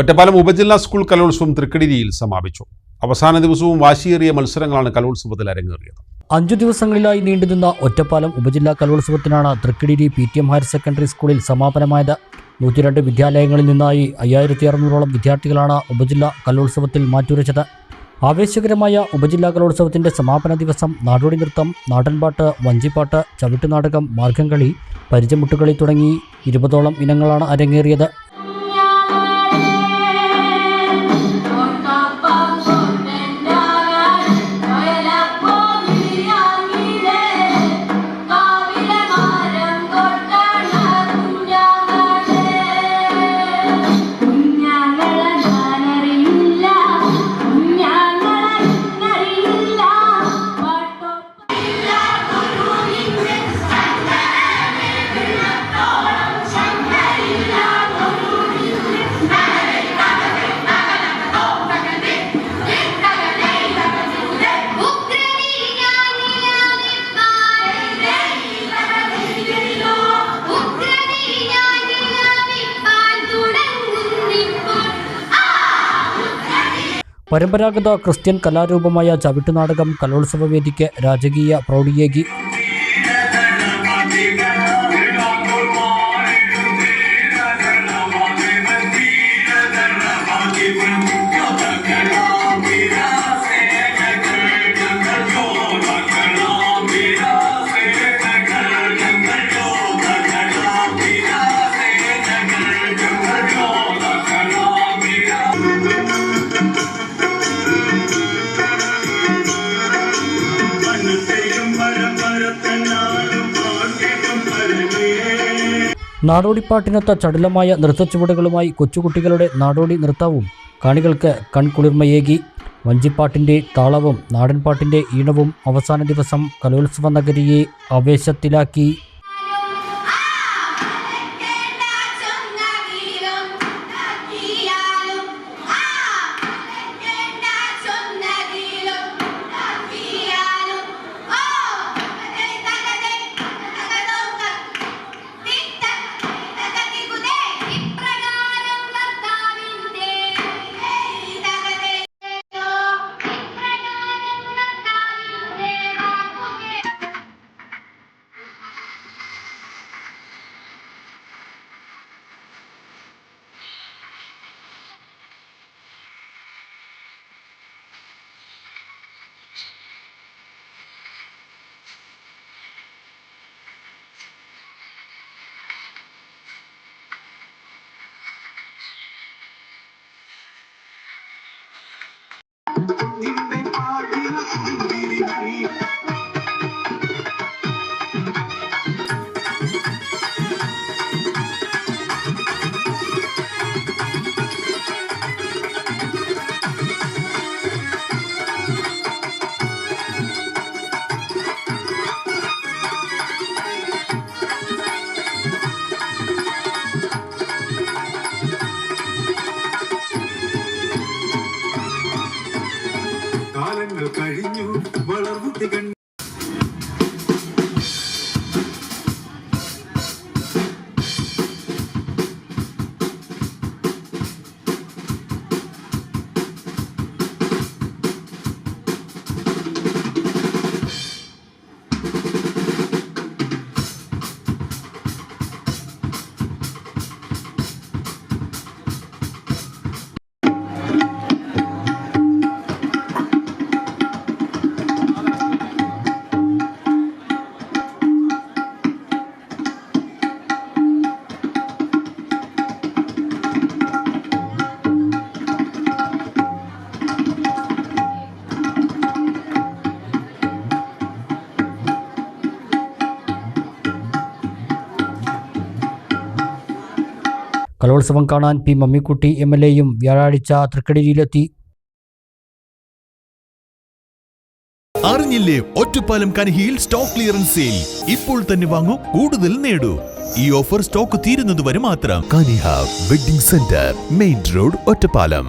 ഒറ്റപ്പാലം ഉപജില്ലാ സ്കൂൾ കലോത്സവം തൃക്കടിരിയിൽ സമാപിച്ചു. അവസാന ദിവസവും വാശിയേറിയ മത്സരങ്ങളാണ് കലോത്സവത്തിൽ അരങ്ങേറിയത്. അഞ്ചു ദിവസങ്ങളിലായി നീണ്ടുനിന്ന ഒറ്റപ്പാലം ഉപജില്ലാ കലോത്സവത്തിനാണ് Thrikkadiri P T M higher secondary സ്കൂളിൽ സമാപനമായത്. നൂറ്റിരണ്ട് വിദ്യാലയങ്ങളിൽ നിന്നായി അയ്യായിരത്തി അറുന്നൂറോളം വിദ്യാർത്ഥികളാണ് ഉപജില്ലാ കലോത്സവത്തിൽ മാറ്റുരച്ചത്. ആവേശകരമായ ഉപജില്ലാ കലോത്സവത്തിന്റെ സമാപന ദിവസം നാടോടി നൃത്തം നാടൻപാട്ട് വഞ്ചിപ്പാട്ട് ചവിട്ടുനാടകം മാർഗംകളി പരിചമുട്ടുകളി തുടങ്ങി ഇരുപതോളം ഇനങ്ങളാണ് അരങ്ങേറിയത്. പരമ്പരാഗത ക്രിസ്ത്യൻ കലാരൂപമായ ചവിട്ടുനാടകം കലോത്സവ വേദിക്ക് രാജകീയ പ്രൗഢിയേകി. നാടോടിപ്പാട്ടിനൊത്ത ചടുലമായ നൃത്തച്ചുവടുകളുമായി കൊച്ചുകുട്ടികളുടെ നാടോടി നൃത്തവും കാണികൾക്ക് കൺകുളിർമയേകി. വഞ്ചിപ്പാട്ടിന്റെ താളവും നാടൻപാട്ടിന്റെ ഈണവും അവസാന ദിവസം കലോത്സവ നഗരിയെ ആവേശത്തിലാക്കി. കാലങ്ങൾ വളർന്നു തികഞ്ഞു. കലോത്സവം കാണാൻ പി മമ്മിക്കുട്ടി എം എൽ എയും വ്യാഴാഴ്ച തൃക്കടിയിലെത്തി. അറിഞ്ഞില്ലേ ഒറ്റപ്പാലം കനഹിയിൽ സ്റ്റോക്ക് ക്ലിയറൻസ് സെയിൽ. ഇപ്പോൾ തന്നെ വാങ്ങൂ കൂടുതൽ നേടൂ. ഈ ഓഫർ സ്റ്റോക്ക് തീരുന്നതുവരെ മാത്രം. Kaniha wedding centre main road Ottapalam.